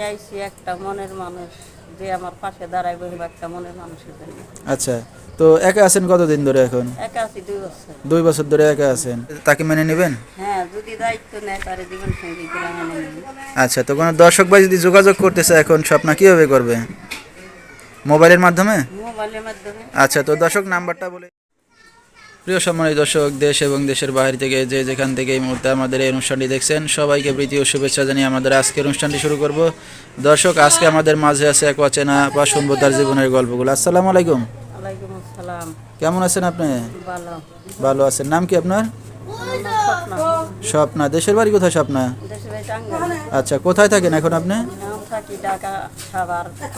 আমি আইছি একটা মনের মানুষ যে আমার পাশে দাঁড়াই বসবো একটা মনের মানুষের জন্য। আচ্ছা তো একা আছেন কতদিন ধরে এখন? একা আছি দুই বছর। দুই বছর ধরে একা আছেন। তাকে মেনে নেবেন? হ্যাঁ যদি দায়িত্ব নেয় তার জীবন সঙ্গী আচ্ছা তো কোনো দর্শক ভাই যদি যোগাযোগ করতেছে এখন স্বপ্না কীভাবে করবে? মোবাইলের মাধ্যমে? মোবাইলের মাধ্যমে। আচ্ছা তো দর্শক নাম্বারটা বলে প্রিয় সম্মানিত দর্শক দেশ এবং দেশের বাইরে থেকে যে যেখান থেকে এই মুহূর্তে আমাদের এই অনুষ্ঠানটি দেখছেন সবাইকে প্রীতি ও শুভেচ্ছা জানিয়ে আমাদের আজকের অনুষ্ঠানটি শুরু করব। দর্শক আজকে আমাদের মাঝে আছে এক অচেনা বা শুনব তার জীবনের গল্পগুলো। আসসালামু আলাইকুম। কেমন আছেন আপনি? ভালো। আছেন। নাম কি আপনার? স্বপ্না। দেশের বাড়ি কোথায় স্বপ্না? আচ্ছা কোথায় থাকেন এখন আপনি?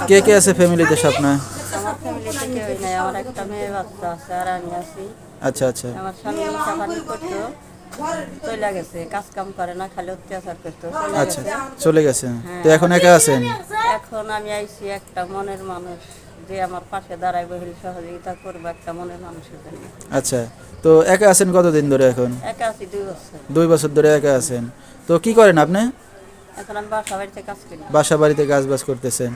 কে কে আছে ফ্যামিলিতে স্বপ্না আমার ফ্যামিলিতে কেউই নাই আমার একটা মেয়ে বাচ্চা আছে আর আমি আছি আচ্ছা আচ্ছা। আমার স্বামী চাপানি করতো চলে গেছে কাজ কাম করে না খালি অত্যাচার করতো আচ্ছা চলে গেছে। তো এখন একা আছেন? এখন আমি আইছি একটা মনের মানুষ যে আমার পাশে দাঁড়াই বহিল সহযোগিতা করব একটা মনের মানুষের জন্য। আচ্ছা তো একা আছেন কতদিন ধরে এখন? একা আছি দুই বছর। দুই বছর ধরে একা আছেন। তো কি করেন আপনি? এখন আমি বাসা বাড়িতে কাজ করি। বাসা বাড়িতে কাজ বাজ করতেছেন।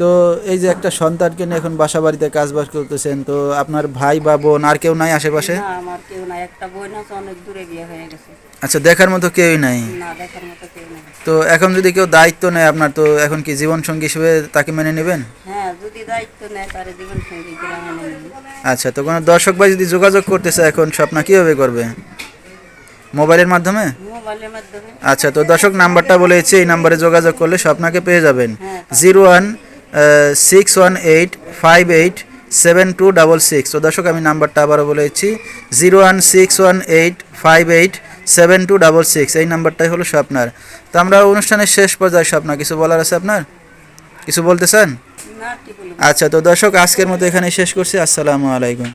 তো এই যে একটা সন্তানকে নিয়ে এখন বাসা বাড়িতে কাজ বাজ করতেছেন তো আপনার ভাই বা বোন আর কেউ নাই আশেপাশে? না আমার কেউ নাই একটা বোন আছে অনেক দূরে বিয়ে হয়ে গেছে। আচ্ছা দেখার মতো কেউই নাই? না দেখার মতো কেউ নাই। তো এখন যদি কেউ দায়িত্ব নেয় আপনার তো এখন কি জীবন সঙ্গী হিসেবে তাকে মেনে নেবেন? হ্যাঁ যদি দায়িত্ব নেয় তার জীবন সঙ্গী করে মেনে নিই আচ্ছা তো কোনো দর্শক ভাই যদি যোগাযোগ করতেছে এখন স্বপ্না কীভাবে করবে? মোবাইলের মাধ্যমে? মোবাইলের মাধ্যমে। আচ্ছা তো দর্শক নাম্বারটা বলেছি এই নাম্বারে যোগাযোগ করলে স্বপ্নাকে পেয়ে যাবেন। হ্যাঁ zero one six one eight five eight seven two double six তো দর্শক আমি নাম্বারটা আবারও বলেছি zero one six one eight five eight seven two double six এই নাম্বারটাই হলো স্বপ্নার তো আমরা অনুষ্ঠানের শেষ পর্যায়ে স্বপ্না কিছু বলার আছে আপনার? কিছু বলতে চান? আচ্ছা তো দর্শক আজকের মতো এখানে শেষ করছি। আসসালামু আলাইকুম।